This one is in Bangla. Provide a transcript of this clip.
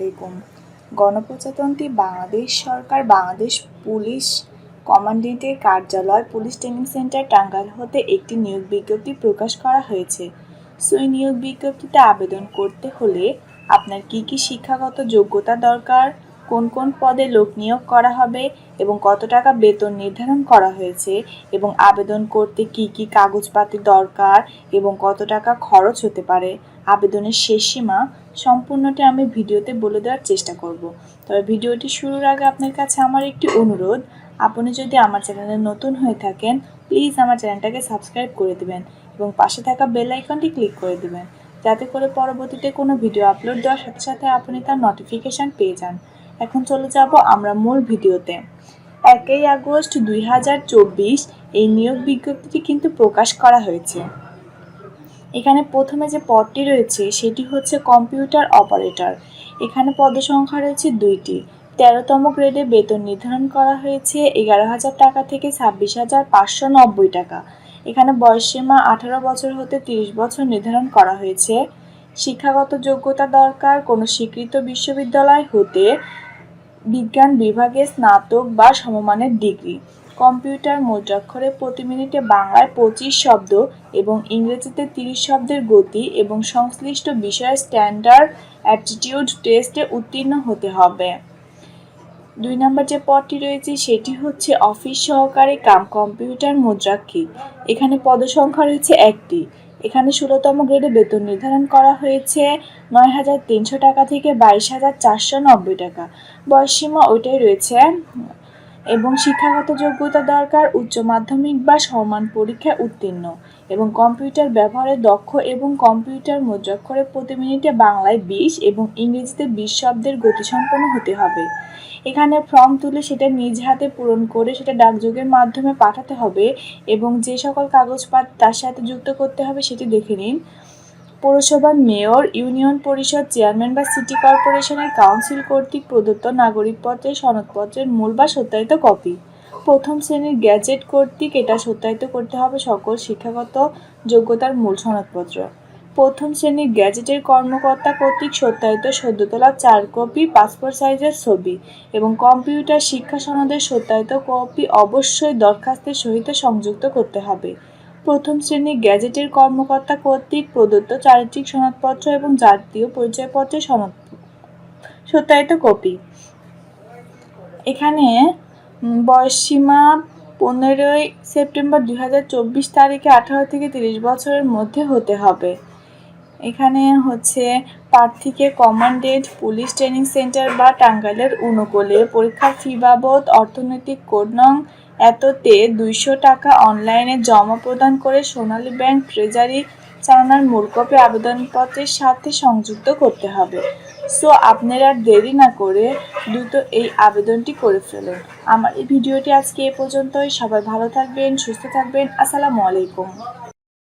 আলাইকুম। গণপ্রজাতন্ত্রী বাংলাদেশ সরকার, বাংলাদেশ পুলিশ কমান্ডেন্টের কার্যালয়, পুলিশ ট্রেনিং সেন্টার টাঙ্গাইল হতে একটি নিয়োগ বিজ্ঞপ্তি প্রকাশ করা হয়েছে। সো, এই নিয়োগ বিজ্ঞপ্তিতে আবেদন করতে হলে আপনার কি কি শিক্ষাগত যোগ্যতা দরকার? কোন কোন পদে লোক নিয়োগ করা হবে এবং কত টাকা বেতন নির্ধারণ করা হয়েছে এবং আবেদন করতে কি কি কাগজপাতি দরকার এবং কত টাকা খরচ হতে পারে, আবেদনের শেষ সীমা সম্পূর্ণটি আমি ভিডিওতে বলে দেওয়ার চেষ্টা করব। তবে ভিডিওটি শুরুর আগে আপনার কাছে আমার একটি অনুরোধ, আপনি যদি আমার চ্যানেলে নতুন হয়ে থাকেন, প্লিজ আমার চ্যানেলটাকে সাবস্ক্রাইব করে দেবেন এবং পাশে থাকা বেল আইকনটি ক্লিক করে দেবেন। যাতে করে পরবর্তীতে কোনো ভিডিও আপলোড দেওয়ার সাথে সাথে আপনি তার নোটিফিকেশান পেয়ে যান। এখন চলে যাব আমরা মূল ভিডিওতে। একই আগস্ট দুই হাজার চব্বিশ এই নিয়োগ বিজ্ঞপ্তিটি কিন্তু প্রকাশ করা হয়েছে। এখানে প্রথমে যে পদটি রয়েছে, সেটি হচ্ছে কম্পিউটার অপারেটর। এখানে পদসংখ্যা রয়েছে দুইটি। তেরোতম গ্রেডে বেতন নির্ধারণ করা হয়েছে এগারো হাজার টাকা থেকে ছাব্বিশ হাজার পাঁচশো নব্বই টাকা। এখানে বয়সসীমা আঠারো বছর হতে তিরিশ বছর নির্ধারণ করা হয়েছে। শিক্ষাগত যোগ্যতা দরকার কোনো স্বীকৃত বিশ্ববিদ্যালয় হতে বিজ্ঞান বিভাগে স্নাতক বা সমমানের ডিগ্রি। কম্পিউটার মুদ্রাক্ষরে প্রতি মিনিটে বাংলায় পঁচিশ শব্দ এবং ইংরেজিতে তিরিশ শব্দের গতি এবং সংশ্লিষ্ট বিষয়ে স্ট্যান্ডার্ড অ্যাপটিটিউড টেস্টে উত্তীর্ণ হতে হবে। দুই নম্বর যে পদটি রয়েছে, সেটি হচ্ছে অফিস সহকারী কাম কম্পিউটার মুদ্রাক্ষিক। এখানে পদসংখ্যা রয়েছে একটি। এখানে ষোলোতম গ্রেডে বেতন নির্ধারণ করা হয়েছে নয় হাজার তিনশো টাকা থেকে বাইশ হাজার চারশো নব্বই টাকা। বয়সসীমা ওইটাই রয়েছে এবং শিক্ষাগত যোগ্যতা দরকার, উচ্চ মাধ্যমিক বা সমান পরীক্ষায় উত্তীর্ণ এবং কম্পিউটার ব্যবহারে দক্ষ এবং কম্পিউটার মুদ্রাক্ষরে প্রতি মিনিটে বাংলায় বিশ এবং ইংরেজিতে বিশ শব্দের গতিসম্পন্ন হতে হবে। এখানে ফর্ম তুলে সেটা নিজ হাতে পূরণ করে সেটা ডাকযোগের মাধ্যমে পাঠাতে হবে এবং যে সকল কাগজপাত তার সাথে যুক্ত করতে হবে সেটি দেখে নিন। পৌরসভার মেয়র, ইউনিয়ন পরিষদ চেয়ারম্যান বা সিটি কর্পোরেশনের কাউন্সিল কর্তৃক প্রদত্ত নাগরিকপত্রের সনদপত্রের মূল বা সত্যায়িত কপি। প্রথম শ্রেণির গ্যাজেট কর্তৃক এটা সত্যায়িত করতে হবে সকল শিক্ষাগত যোগ্যতার মূল সনদপত্র। প্রথম শ্রেণির গ্যাজেটের কর্মকর্তা কর্তৃক সত্যায়িত সদ্য তোলা চার কপি পাসপোর্ট সাইজের ছবি এবং কম্পিউটার শিক্ষা সনদের সত্যায়িত কপি অবশ্যই দরখাস্তের সহিত সংযুক্ত করতে হবে। প্রথম শ্রেণির গ্যাজেটের কর্মকর্তা কর্তৃক প্রদত্ত চারিত্রিক সনদপত্র এবং জাতীয় পরিচয়পত্রের সনদ সত্যায়িত কপি। এখানে উম, বয়সসীমা পনেরোই সেপ্টেম্বর দুই হাজার চব্বিশ তারিখে আঠারো থেকে তিরিশ বছরের মধ্যে হতে হবে। এখানে হচ্ছে প্রার্থীকে কমান্ডেন্ট পুলিশ ট্রেনিং সেন্টার বা টাঙ্গাইলের উনকোলে পরীক্ষার ফি বাবদ অর্থনৈতিক কোড নং এততে দুইশো টাকা অনলাইনে জমা প্রদান করে সোনালী ব্যাংক ট্রেজারি চালানোর মূল কপি আবেদনপত্রের সাথে সংযুক্ত করতে হবে। সো, আপনারা দেরি না করে দ্রুত এই আবেদনটি করে ফেলুন। আমার এই ভিডিওটি আজকে এ পর্যন্তই। সবাই ভালো থাকবেন, সুস্থ থাকবেন। আসসালামু আলাইকুম।